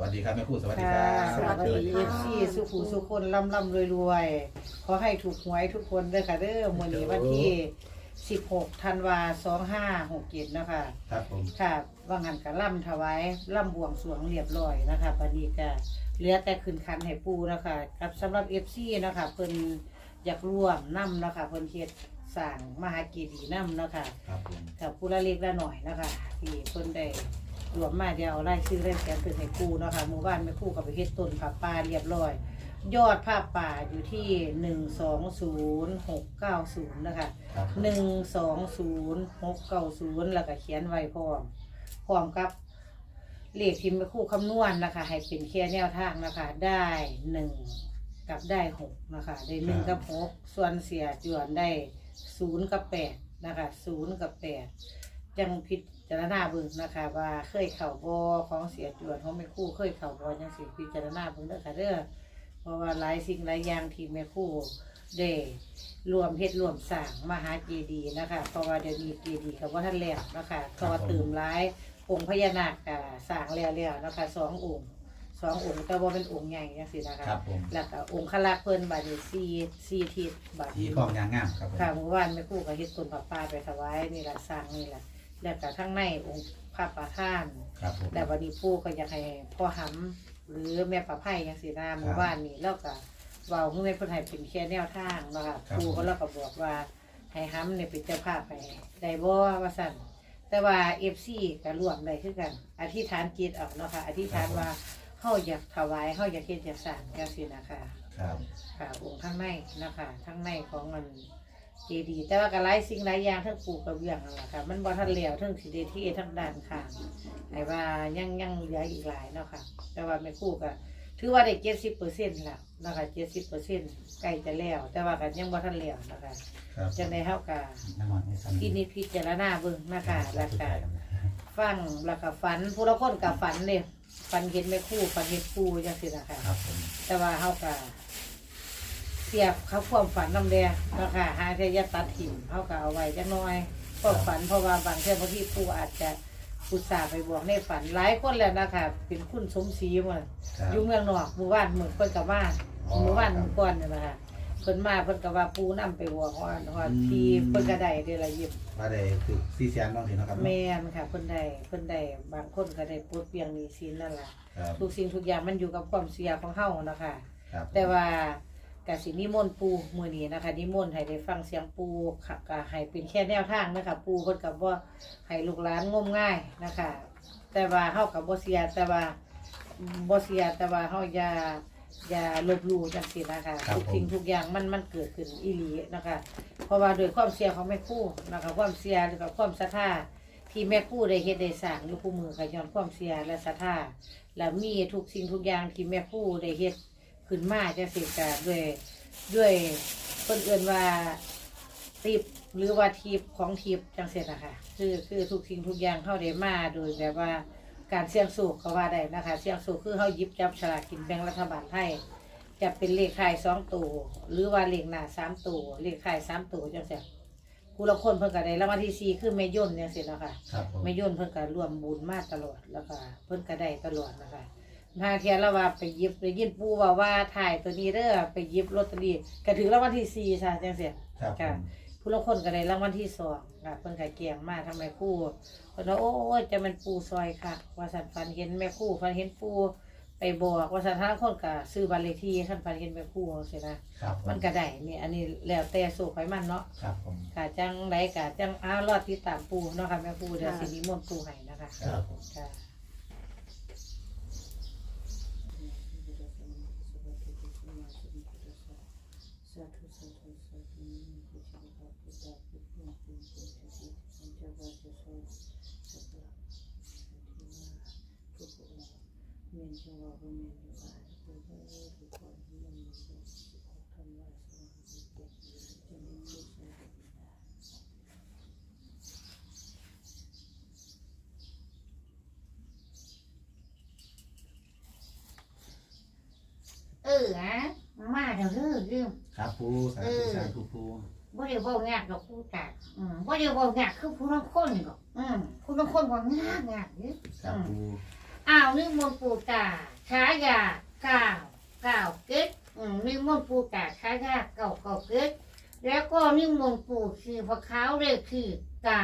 วัสดีครับแม่คู่สวัสดีค่ะ รับสวัสดีเอฟซีสุขุสุคนล่ำล่ำรวยรวยขอให้ถูกหวยทุกคนเด้อค่ะเด้อมวันนี้วันที่ 16ธันวาสองห้าหก2567นะคะ ครับผมค่ะว่างานกะล่ำถวายล่ำบวงสวงเรียบร้อยนะคะปานี้ก็เหลือแต่ขึ้นคันให้ปูนะคะกับสำหรับเอฟซีนะคะเพิ่นอยากร่วมนำนะคะเพิ่นเฮ็ดสั่งมหาเกียรตินำนะคะครับผมกับผู้ละเล็กละหน่อยนะคะที่เพิ่นได้ รวมมาเดี๋ยวเอาไล่ชื่อเล่นแกนเป็นให้กูเนาะค่ะหมู่บ้านไม่คู่กับไปเฮ็ดต้นผัาป่าเรียบร้อย ยอดภาพป่าอยู่ที่หนึ่งสองศูนย์หกเก้าศูนย์นะคะหนึ่งสองศูนย์หกเก้าศูนย์แล้วก็เขียนไว้พร้อมพร้อมกับเลขที่แม่คู่คำนวณนะคะ ให้เป็นแค่แนวทางนะคะ ได้หนึ่งกับได้หกนะคะ ได้หนึ่งกับหกส่วนเสียจวนได้ศูนย์กับแปดนะคะศูนย์กับแปด จังพิจารณาเบิ่งนะคะ ว่าเคยเข่าบอของเสียจวนของแม่คู่เคยเข่าบอยังสิพิจารณาเบิ่งเด้อค่ะเด้อเพราะว่าหลายสิ่งหลายอย่างที่แม่คู่เด้รวมเฮ็ดรวมสร้างมหาเจดีย์นะคะ เพราะว่าเดี๋ยวนี้เจดีย์กับว่าท่านแล้วนะคะต่อเติมร้ายองค์พญานาคก็สร้างแล้วแล้วนะคะสององค์สององค์แต่ว่าเป็นองค์ใหญ่ยังซี่นะคะครัแล้วก็องค์ขลักเพิ่นบาทีซีซีทิศบาดที่นี้องยางงามครับค่ะเมื่อวานแม่คู่ก็เฮ็ดต้นผักปลาไปถวายนี่แหละสร้างนี่แหละ แล้วก็ทั้งในองค์พระประธานแต่วันนี้ผู้ก็อยากให้พ่อหำหรือแม่ประไพ่ยังสีนาหมู่บ้านนี้แล้วก็เว่าให้แม่พุทธไทยเป็นแค่แนวทางนะคะครับ ผู้ก็แล้วก็บอกว่าให้หำเนี่ยเป็นเจ้าภาพไปได้บ่ว่าสั่นแต่ว่าเอฟซีก็ร่วมได้ขึ้นกัน อธิษฐานจิตเออกนะคะอธิษฐานว่าเฮาอยากถวายเฮาอยากเฮ็ดอยากสั่งจังสีนาค่ะครับ ค่ะองค์ทั้งในนะคะทั้งในของมัน เจดีย์แต่ว่าก็หลายสิ่งหลายอย่างทั้งปูกระเบื้องนั่นะค่ะมันบอทันเหล้วทั้งสีเดที่ทั้งด้านข้างไอ้ว่ายังยังเหลืออีกหลายเนาะค่ะ แต่ว่าไม่คู่ก็ถือว่าได้เจ็ดสิบเปอร์เซ็นต์ละเนะคะเจ็ดสิบเปอร์เซ็นต์ใกล้จะแล้ว แต่ว่าก็ยังบอทันเหล้วนะคะจะในด้เฮาก็น้ำมันนี่สั่นพิจารณาเบิ่งนะคะแล้วก็ ฟังแล้วก็ฝันผู้ละคนกับฝันเนี่ยฝันเห็นไม่คู่ฝันเห็นคู่ยังซี่นะคะ ครัแต่ว่าเฮาก็ เสียบเขาความฝันน้ำแดงนะคะหาเทียตัดหินเขาก็เอาไว้จะน้อยความฝันเพราะว่าบางเทีบางที่ผู้อาจจะอุตสาห์ไปบอกในฝันหลายคนแล้วนะคะเป็นคุณสมศรีมาอยู่เมืองนอกหมู่บ้านเมืองคนกับบ้านหมู่บ้านครัมืองก่อนนี่นะคะเพิ่นมาเพิ่นกับว่าปูนำไปบอกฮอดหอดทีเพิ่นก็ได้เดะละยิบ ว่าได้คือซีเซียนน้องเห็นนะครับแมเนค่ะเพิ่นได้เพิ่นได้บางคนก็ได้ปูดเปียงนี้สินนั่นแหละทุกสิ่งทุกอย่างมันอยู่กับความเสียของเฮานะคะแต่ว่า กสินิมนต์ปูมือนี้นะคะนิมนต์ให้ได้ฟังเสียงปูค่ะก็ให้เป็นแค่แนวทางนะคะปูเพิ่นกับว่าให้ลูกหลานงมง่ายนะคะ แต่ว่าเข้ากับบ่เสียแต่ว่าบ่เสียแต่ว่าเฮาอย่าอย่าลบลู่จังสินะคะทุกสิ่งทุกอย่างมันมันเกิดขึ้นอีหลีนะคะ เพราะว่าโดยความเสียของแม่คู่นะคะความเสียหรือกับความศรัทธาที่แม่คู่ได้เฮ็ดได้สร้างลูกผู้มือค่ย้อนความเสียและศรัทธาและมีทุกสิ่งทุกอย่างที่แม่คู่ได้เฮ็ด ขึ้นมาจะสิกะด้วยด้วยคนเอื่นว่าติบหรือว่าทิปของทิปจังเสร็จนะคะคือคือทุกสิ่งทุกอย่างเข้าได้มาโดยแบบว่าการเสี่ยงสูกเขาว่าได้นะคะเสี่ยงสูกคือเขายิบจับฉลากกินแบ่งรัฐบาลไทยจะเป็นเลขข่สองตัวหรือว่าเลขหน้าสามตัวเลขข่สามตัวจังเสร็จผู้ละคนเพิ่งกับได้รางวัลที่สี่คือแม่ย่นจังเสร็จแล้วค่ะแม่ย่นเพิ่งกับรวมบุญมาตลอดแล้วก็เพิ่งกับได้ตลอดนะคะ ทางเทียนเราว่าไปยิบไปยินปูว่าว่าถ่ายตัวนี้เด้อไปยิบรถตัวนี้ก็ถึงรางวัลที่สี่ใช่ะจังเสียครับผู้ละคนก็เลยรางวัลที่สองค่ะเพิ่นก็เกี่ยงมาทำไมคู่คนนว่าโอ้จะมันปูซอยค่ะ ว่าสันฟันเห็นแม่คู่ฟันเห็นปูไปบอกว่าสันทางคนก็ซื้อบัตเลขที่ขันฟันเห็นแม่คู่เสียนะครับมันก็ได้นี่ยอันนี้แล้วแต่สูขไปมันเนาะ ครับผมค่จังไรกะจังอ้ารอดที่ตามปูเนาะค่ะแม่ปูเดี๋ยวสินิมนต์ปูให้นะคะครับผม ค่ะ อออะมาเดี๋ยวเด้อเรื่องครับปูสาธุสาธุปูบ่ได้บอกงากดอกผู้ตาอืมบ่ได้บอกงากคือผู้ทั้งคนดอกอืมผู้ทั้งคนบอกงากงากเด้อครับปูอ้าวนึกมนต์ปู่ตาฉายาเก้าเก้าเก็ดอืมนิมนต์ปูตาฉายาเก้าเก้าเก็ดแล้วก็นิมนต์ปูคือพระขาวเลขคือเก้า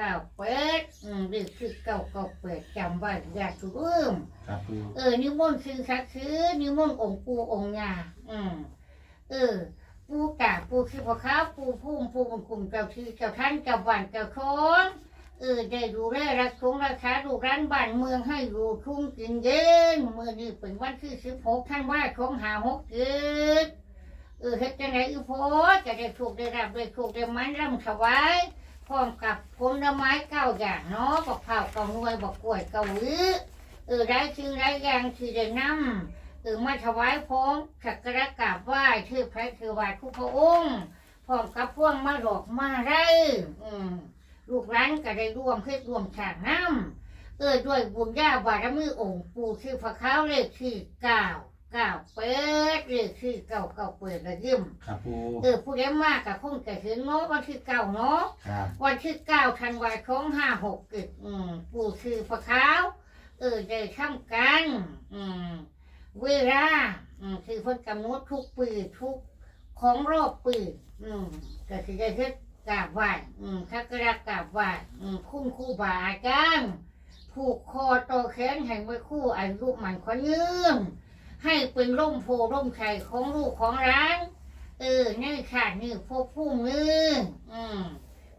เก้าเป็ดอืมเลขคือเก้าเก้าเป็ดจำไว้อย่าถูกลืม ครับปูเออนิมนต์คือคักคือนิมนต์องค์ปูองค์ยาอืมเออ ปูกาปูคือพระขาวปูพุ่มปูบุญคุมเจ้าที่เจ้าท่านเจ้าบ้านเจ้าของเออได้ดูแลรักษงราคาดูร้านบ้านเมืองให้อยู่ทุ่งกินเย็นเมื่อนี้เป็นวันที่สิบหกท่านว่าของหาหกเกิดเออเฮ็ดจังไงอีพอจะได้ถูกได้รับได้ถูกได้มันร่ำถวาย พร้อมกับผลไม้เก้าอย่างเนาะบอกเผาเก้าหวยบอกกล้วยเก้าหรือเออได้ชื่อได้ยางที่ได้นำถึงมาถวายพร้อมสักการะกราบไหว้ชื่อพระคือไหว้ทุพระองค์พร้อมกับพ่วงมาดอกมาไรอืมลูกหลานก็ได้ร่วมเพื่อร่วมฉากน้ำเออด้วยบุญญาบารมีองค์ปู่ชื่อพระเขาเลขที่เก้า เก้าเปิดเลขที่เก้าเก้าเปิดระยิ้มครับปูเออผู้เลี้ยงมากกับคงจะถึงเนาะวันที่เก้าเนาะครับวันที่เก้าธันวาคมห้าหกเกิดอืมปู่คือพระขาวเออได้ทำกัน อืมเวลาอืมคือเพิ่นกำหนดทุกปีทุกของรอบปีอืมก็คือได้เฮ็ดกราบไหว้อืมทักการะกราบไหว้อืมคุณครูบาอาจารย์ผูกคอต่อแขนให้ไว้คู่อายุมันขอยืม ให้เป็นร่มโพร่มไข่ของลูกของร้าน เออนี่ค่ะนี่พวกผู้มืออืม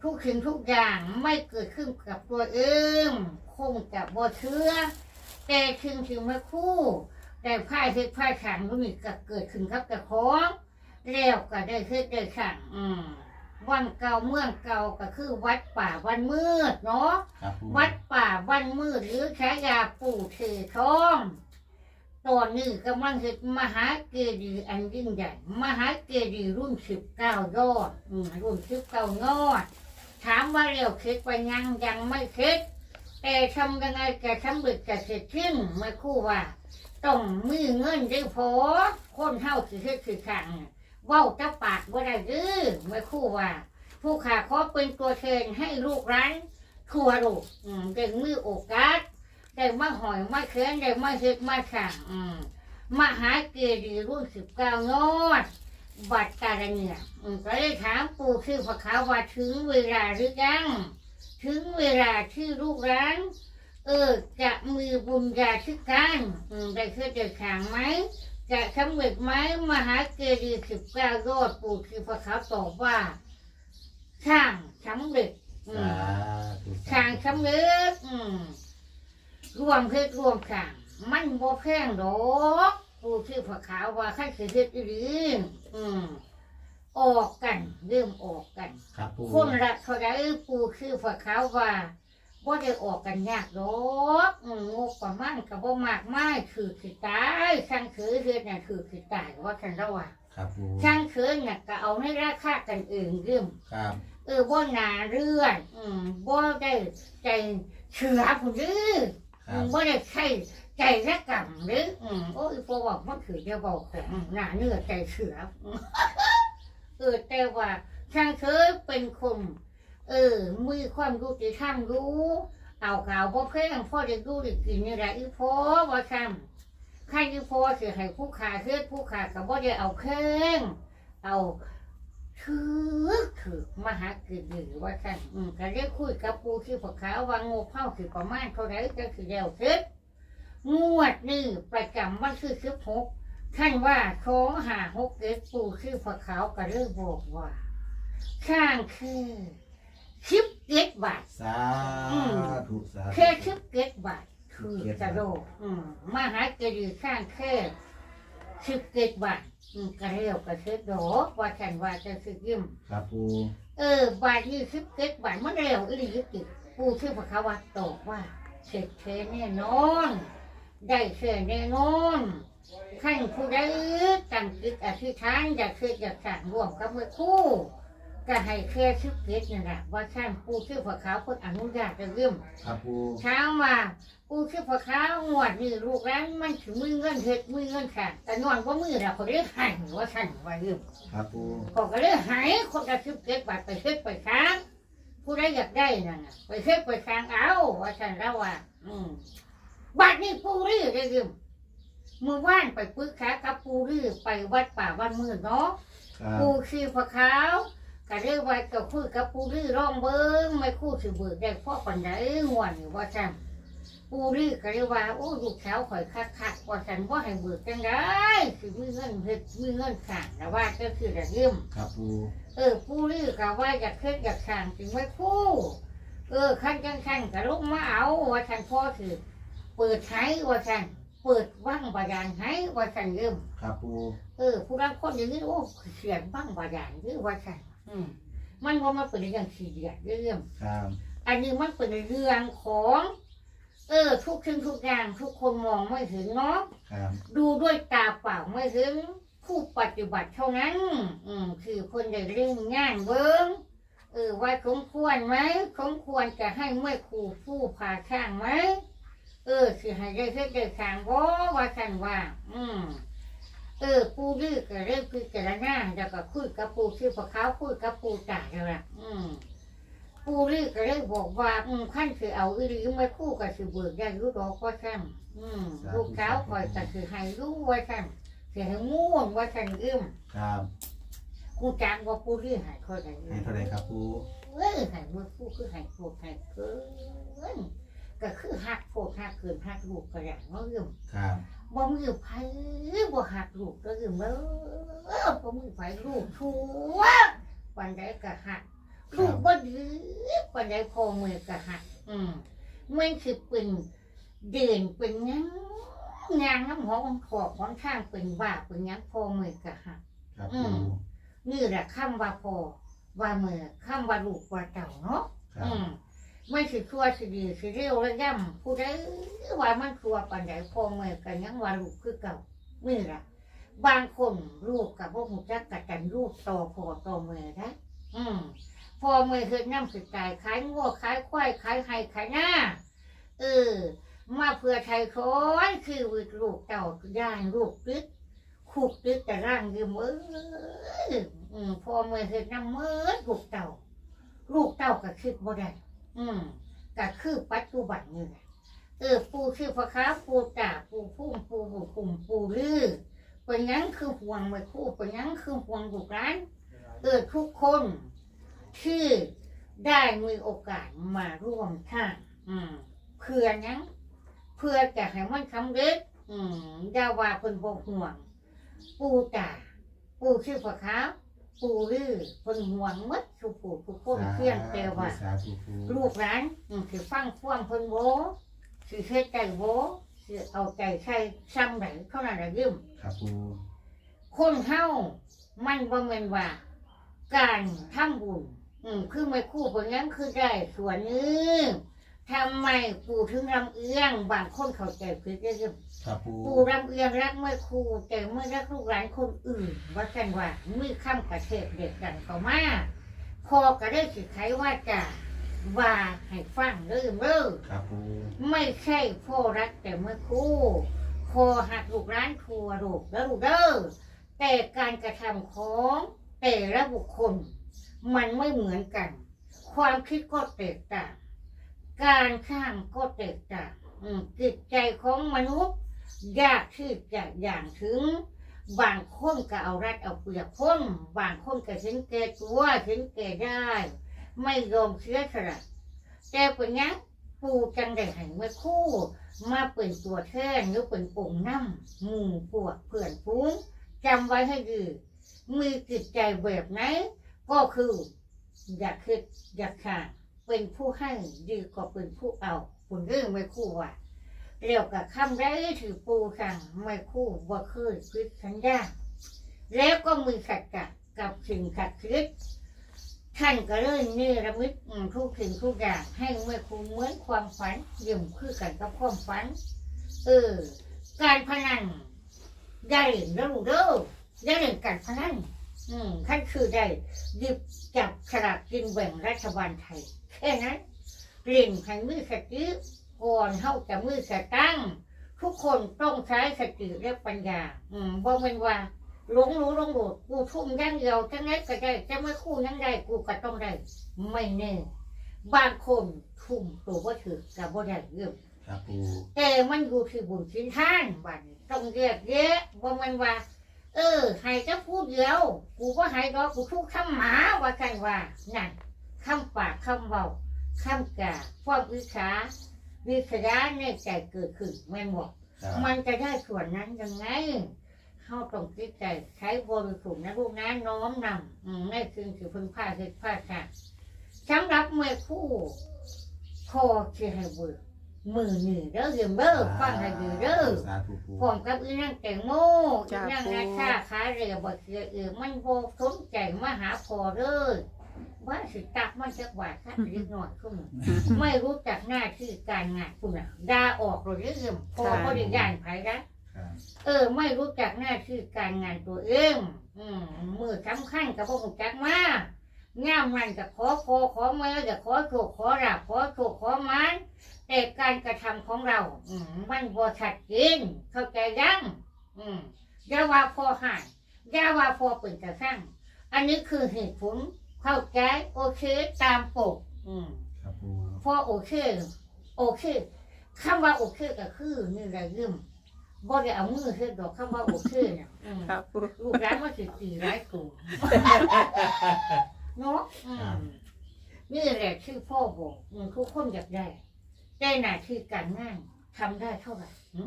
ทุกสิ่งทุกอย่างไม่เกิดขึ้นกับตัวเองคงจะบ่เชื่อแต่ถึงถึงมาคู่ แต่พ่ายเฮ็ดพ่ายขังก็มีก็เกิดขึ้นกับกระของแล้วก็ได้เฮ็ดได้ขังอืมวันเก่าเมืองเก่าก็คือวัดป่าวันมืดเนาะครับปูวัดป่าวันมืดหรือฉายาปู่เททอง ตอนนี้กำลังเห็ดมหาเกดีย์อันยิ่งใหญ่มหาเกดีย์รุ่นสิบเก้ายอดอืมรุ่นสิบเก้ายอดถามว่าเร็วคิดไปยังยังไม่คิดแต่ทำยังไงจะทำเร็จจะเสร็จขึ้นไม่คู่ว่าต้องมีเงินได้พอคนเท่าสิเฮ็ดสิขังเว้าแตะปากว่าได้ดื้อไม่คู่ว่า ผู้ขาขอเป็นตัวแทนให้ลูกร้านทั่วโลกอืมได้มือโอกาส ได้มาหอยมาเค้นได้มาเฮ็ดมาสั่งอืมมหาเกดีย์รุ่นสิบเก้างอดบัตรการเนี่ยอืมก็เลยถามปู่คือพระขาวว่าถึงเวลาหรือยัง ถึงเวลาที่ลูกร้าน เออ จะมีบุญญาธิการอืมได้เคยเจอขางไหม จะสำเร็จไหมมหาเกดีย์สิบเก้ายอดปู่คือพระขาวตอบว่าช่างสำเร็จอืสามธุสร้างสำเร็จอืม รวมเพชรรวมสร้างมันบ่แพงดอกปูชื่อผักขาวว่าขั้นสิเฮ็ดอีหลีอืมออกกันเริ่มออกกัน ครับปูคนละเท่าไรปูชื่อผักขาวว่าบ่ได้ออกกันยากดอกอืมงบประมาณก็บ่มากมายคือสิตายช่างคือเฮ็ดน่ะคือสิตายว่าคันเราว่าครับปูช่างคือน่ะก็เอาในราคากันเองเริ่มครับ เออบ่หนาเรื่อนอืมบ่ได้ใจเชื่อผู้ดื้อค อืรับมบ่ได้ใช่ใจระกำหรืออืมโอ้ยพอบอกมันคือจะบอกของหน้าเนื้อใจเชื่อเออแต่ว่าช่างเคยเป็นคนเออมีความรู้ที่ทำรู้ เอาข่าวบ่แพงพ่อได้รู้ได้กินนี่แหละอีพอว่าทำใครอีพ่อสิให้ผู้ขาเฮ็ดผู้ขาก็บ่ได้เอาแข้งเอา ถือถือมหากิจหรือว่าท่านอืมก็ได้คุยกับปูที่พวกเขาวางงูเผาคือประมาณเท่าไหรก็คือเดียวเสร็จงวดนี่ประจำวันคือสิบหกท่านว่าโค้งหาหกเอ็ดปูที่พวกเขาก็เริ่บอกว่า ข้างคือสิบเอ็ดบาทสาธุสาธุแค่สิบเอ็ดบาทคือกระโดดอืมมหากิจข้างแค่ สิบเอ็ดบาทอืมก็เรียวก็เสร็จดอกว่าท่านว่าจะสิยิ้มครับปูเออบาทยี่สิบเก็ดบาทมันเร็วอีหลีติปูชื่อพระคาวัตตอบว่าเสร็จเทแน่นอน ได้เสร็จแน่นอนขั้นผู้ใดตั้งจิตอธิษฐานอยากเคยอยากสั่งร่วมกับมือคู่ ก็ให้แค่ชิบเก็ดนี่แหละว่าท่านปูชื่อพระขาวคนอนุญาตจะเริ่มครับปูเช้ามาปูชื่อพระขาวงวดนี่ลูกร้านมันถึงมือเงินเฮ็ดมือเงินขาดแต่นอนว่ามือเราเขาเรียกหันว่าท่านว่าเริ่มครับปูก็ก็เลยหายคนกระชิบเก็บบาทไปเช็ดไปค้างผู้ใดอยากได้นั่นน่ะไปเช็ดไปค้างเอาว่าฉันแล้วว่า อืมบาทนี่ปูรี่ได้ยืมมือว่านไปปึกขากับปูรื้อไปวัดป่าวัดมือเนาะครับปูชีพะขาว ก็เรียกว่ากับคุยกับปูรื้อร้องเบิ้งไม่คู่สิเบิกได้พ่อปันไดงวนนี่ว่าจังปูรื้อก็เรียกว่าโอ้ลูกสาวข่อยคักคักๆว่าจันว่าให้เบิกจังได้คือมีเงินเฮ็ดมีเงินสั่งแต่ว่าก็คือระยืมครับปูเออปูรื้อก็ว่าอยากเฮ็ดอยากสั่งจึงไม่คู่เออขั้นจังขั้นก็ลุกมาเอาว่าจันพ่อคือเปิดใช้ว่าจันเปิดว่างบาดาลให้ว่าจันยืมครับปูเออผู้รักคนอย่างนี้โอ้เสียงบ้างบาดาลหรือว่าใช่ อืมมันว่ามันเป็นเรื่องสี่เดียดเรื่อง ครับอันนี้มันเป็นเรื่องของ เออ ทุกสิ่งทุกอย่างทุกคนมองไม่เห็นเนาะ ครับดูด้วยตาเปล่าไม่เห็นผู้ปฏิบัติเท่านั้น อืม คือคนได้เรื่องงานเบิ้งเออว่าสมควรไหมสมควรจะให้เมื่อครูผู้พาช่างไหม เออสิให้ได้เฮ็ดได้ทางบ่ว่ากันว่า อืม เออปูดื้อก็เริ่มคือจะหน้าแล้วก็คุยกับปูชื่อพระเขาคุยกับปูจ่าแล้วล่ะอืมปูดื้อก็เลยบอกว่าอืมขั้นคือเอาอีหลีมาคู่กับสิเบิกได้รู้ดอกว่าซ้ำอืมลูกสาวคอยก็คือให้รู้ว่าซ้ำคือให้ม่วนว่าซ้ำอึมครับกูจักว่าปูดื้อให้คอยได้ให้เท่าไหรครับปูเอ้ยให้เมื่อคู่คือให้โคตรให้เกินก็คือหักโคตรหักเกินหักลูกก็อย่างเนาะอึมครับ บ่มือไผบ่หักลูกก็คือเมื่อบ่มือไผลูกชัวปันใดก็หักลูกบ่ดีปันใดพอมือก็หัก อืมมันคือเป็นเดินเป็นหยังงานน้ำหอมขอบของข้างเป็นว่าเป็นหยังพอมือก็หักครับอืปูมนี่แหละคำว่าพอว่ามือคำว่าลูกว่าเจ้าเนาะครับอืม ไม่สิชั่วสิดีสิเร็วและย่ำผู้ใดว่ามันชั่วปานใดพ่อเมื่อกันยังว่าลูกคือเก่านี่ล่ะบางคนลูกกับพวกหูจักกัดกันลูกต่อพอต่อเมื่อนะอืมพอเมื่อคือน้ำสุดใจขายงัวขายควายขายไห่ขายหน้าเออมาเพื่อไทยคอนคือวิลูกเต่าย่างลูกตึกขุกตึกแต่ร่างยืมเอออืมพอเมื่อคือน้ำเมื่อลูกเต่า ลูกเต่าก็คิดบ่ได้ อืมก็คือปัจจุบันนี่แหละเออปูคือพระค้าปูตาปูพุ่มปูบุคุมปูลือเป็นยังคือห่วงไม่คู่เป็นยังคือห่วงบุกร้านเออทุกคนที่ได้มีโอกาสมาร่วมทางอืมเพื่อยังเพื่อจะให้มันสำเร็จอืมอย่าว่าเป็นบ่ห่วง ปูตาปูชื่อพระค้า ปูลือเป็นห่วงหมัดทุกผู้ทุกคนเพียงแต่ว่า สาธุปูลูกหลานอืมคือฟังความเพิ่นโวคือเฮ็ดใจโวคือเอาใจใส่ซ้ำไหนเท่านั้นละยืม ครับปูคนเฮามันบ่แม่นว่า การทำบุญ อืมคือไม่คู่เพราะงั้นคือได้ส่วนหนึง ทำไมปู่ถึงรำเอื้องบางคนเข้าใจผิดได้ยืมครับปูปู่รำเอื้องรักไม่คู่แต่ไม่รักลูกหลานคนอื่นว่ากันว่ามือข้ามกระเทศเด็กดันเข้ามาพอก็ได้สิใช้ว่าจะว่าให้ฟังเริ่มเริ่มครับปูไม่ใช่พ่อรักแต่เมื่อคู่คอหักลูกร้านทัวลูกแล้วลูกเด้อแต่การกระทำของแต่ละบุคคล มันไม่เหมือนกัน ความคิดก็แตกต่าง การข้างก็แตกต่างจิตใจของมนุษย์ ยากที่จะอย่างถึง บางคนก็เอารัดเอาเปรียบคนบางคนก็เห็นแก่ตัวเห็นแก่ได้ ไม่ยอมเสียสละแต่เป็นหยังปูจังได้ห้เมื่อคู่ มาเป็นตัวแทนหรือเป็นองน้ำหมู่พวกเพื่อนฟูงจำไว้ให้ดีมีจิตใจแบบไหนก็คือ อยากคิดอยากขาด เป็นผู้ให้ดีกว่าเป็นผู้เอาคุณเรื่องไม่คู่ว่าเรียวกับคำได้ถือปูสั่งไม่คู่ว่าเคยคิดสัญญาแล้วก็มีสัจจะกับสิ่งขัดคิดท่านก็เลยเนรมิตทุกสิ่งทุกอย่างให้เมื่อคุณเหมือนความฝันยิ่มคือกันกับความฝัน เออ การพนันได้เล่นแล้วลูกเด้อได้เล่นการพนัน อืมท่านคือได้หยิบจับฉลากกินแบ่งรัฐบาลไทยแค่นั้นเล่นให้มือสติก่อนเข้าจะมือสตั้ง ทุกคนต้องใช้สติและปัญญา อืมบ่เป็นว่าหลงรู้หลงโหลดกูทุ่มอยังเดียวจังไงก็ได้จะไม่คู่ยังได้กูก็ต้องได้ไม่แน่บางคนทุ่มตัวว่าถือกับว่าได้เรื่องคครับปูแต่มันอยู่ที่บุญชิ้นท่านบัดนี้ต้องเรียกเยอะว่ามันว่า เออให้จะพูดเดียว กูก็ให้ดอกกูทุกคำหมาว่ากันว่านั่นคำปากคำเบาคำกาความอิจฉาวิษยาในใจเกิดขึ้นแม่นบอกครับมันจะได้ส่วนนั้นยังไงเขาต้องคิดใจใช้บริสุทธิ์นะลูกนะน้อมนำอืมในคืนคือเพึ่งผ้าคือผ้าค่ะสำหรับเมื่อคู่พอจะให้เบิก มือหนึ่งเด้อเรียมเด้อฟังให้ดีเด้อสาธุปูพร้อมกับอีนั่งแตงโมอีนั่งนาชาขาเรือบ่เสือเอือมันโบสนใจมาหาพอเลยว่าสิตักมันจะบาดค่ะเล็กน้อยขึ้นไม่รู้จักหน้าที่การงานคุณอะด่าออกเลยเรื่องพอก็ได้ย่านไผนะครับเออ ไม่รู้จักหน้าที่การงานตัวเอง อืมมือสำคัญกับพวกจักมา ง่ามมันกับขอพอขอมากับขอโชคขอราบขอโชคขอมันแต่การกระทำของเรา อืมมันบ่ชัดเจนเข้าใจยังอืมอย่าว่าพอหายอย่าว่าพอเป็นกระสั่งอันนี้คือเหตุผลเข้าใจโอเคตามปก อืมครับปูพอโอเคโอเคคำว่าโอเคก็คือนี่แหละยืมบ่ได้เอามือเฮ็ดดอกคำว่าโอเคเนี่ยอืมครับปูลูกร้านมาสิตีร้ายกู เนาะอืมนี่แหละชื่อพ่อบอกอืมทุกคนอยากได้แต่หน้าที่การงานทำได้เท่าไหร่หึ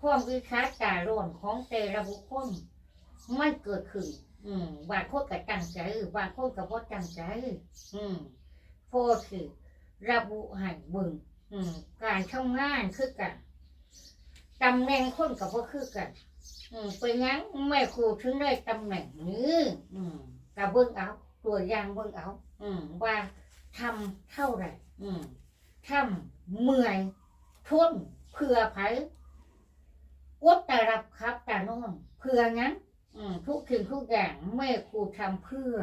ความวิชาการร้อนของแต่ละบุคคลมันเกิดขึ้น อืมบางคนก็ตั้งใจบางคนก็บ่ตั้งใจ อืมโพสต์คือระบุให้เบิ่งอืม การทำงานคือกันตำแหน่งคนกับว่าคือกัน อืมเป็นงั้นแม่ครูถึงได้ตำแหน่งนี้ อืมกับเบิ่งเอา ตัวอย่างเบิ่งเอา อืมว่าทำเท่าไหร่ อืมทำเมื่อยทนเพื่อไผอดแต่รับครับแต่นอนเพื่องั้น อืมทุกสิ่งทุกอย่างแม่ครูทำเพื่อ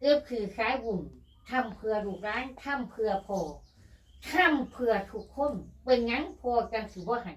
เอื้อคือสายบุญทำเพื่อลูกร้านทำเพื่อพอทำเพื่อทุกคนเป็นงั้นพอจังสิบ่หัน